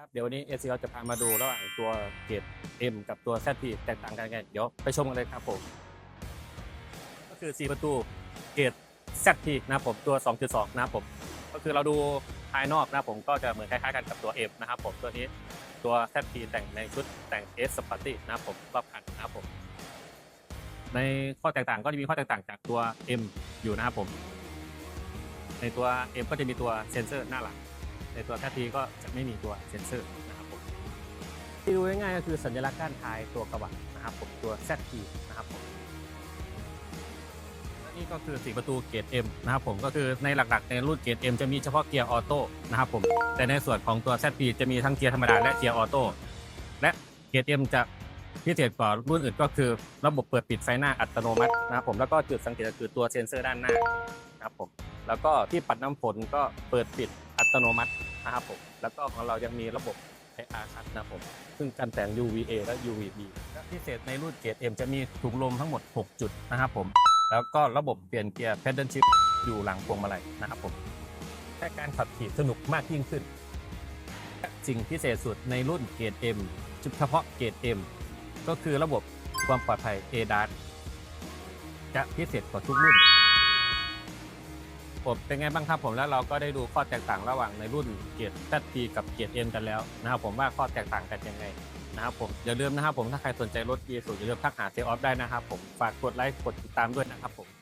ครับ เดี๋ยววันนี้ s อ l จะพามาดูระหว่างตัวเกรด M กับตัว ZP แตกต่างกันไงเดี๋ยวไปชมกันเลยครับผม ก็คือ 4 ประตูเกรด ZP นะครับผมตัว 2.2 นะครับผม ก็คือเราดูภายนอกนะครับผมก็จะเหมือนคล้ายๆกันกับตัว M นะครับผมตัวนี้ตัว ZP แต่งในชุดแต่ง S Sporty นะครับผมรอบคันนะครับผมในข้อแตกต่างก็จะมีข้อแตกต่างจากตัว M อยู่นะครับผม ในตัว M ก็จะมีตัวเซนเซอร์หน้าหลัง ตัวแททีก็จะไม่มีตัวเซนเซอร์นะครับผมที่ดูง่ายๆก็คือสัญลักษณ์ด้านท้ายตัวกระบะนะครับผมตัว ZT นะครับผมและนี่ก็คือสีประตูเกรด M นะครับผมก็คือในหลักๆในรุ่นเกรด M จะมีเฉพาะเกียร์ออโต้นะครับผมแต่ในส่วนของตัว ZP จะมีทั้งเกียร์ธรรมดาและเกียร์ออโต้และเกรด M จะพิเศษกว่ารุ่นอื่นก็คือระบบเปิดปิดไฟหน้าอัตโนมัตินะครับผมแล้วก็จุดสังเกตก็คือตัวเซนเซอร์ด้านหน้านะครับผมแล้วก็ที่ปัดน้ำฝนก็เปิดปิดอัตโนมัติ นะครับผม แล้วก็ของเรายังมีระบบ IR คัดนะครับผม ซึ่งกันแสง UVA และ UVB และพิเศษในรุ่นเกรด M จะมีถุงลมทั้งหมด 6 จุดนะครับผม แล้วก็ระบบเปลี่ยนเกียร์ Pedal Shift อยู่หลังพวงมาลัยนะครับผมให้การขับขี่สนุกมากยิ่งขึ้น สิ่งพิเศษสุดในรุ่นเกรด M เฉพาะเกรด M ก็คือระบบความปลอดภัย ADAS จะพิเศษกว่าทุกรุ่น ผมเป็นไงบ้างครับผมแล้วเราก็ได้ดูข้อแตกต่างระหว่างในรุ่นเกียร์ ZP กับเกียร์ M กันแล้วนะครับผมว่าข้อแตกต่างกันยังไงนะครับผมอย่าลืมนะครับผมถ้าใครสนใจรถ e สูอย่าลืมทักหาเซลออฟได้นะครับผมฝากกดไลค์กดติดตามด้วยนะครับผม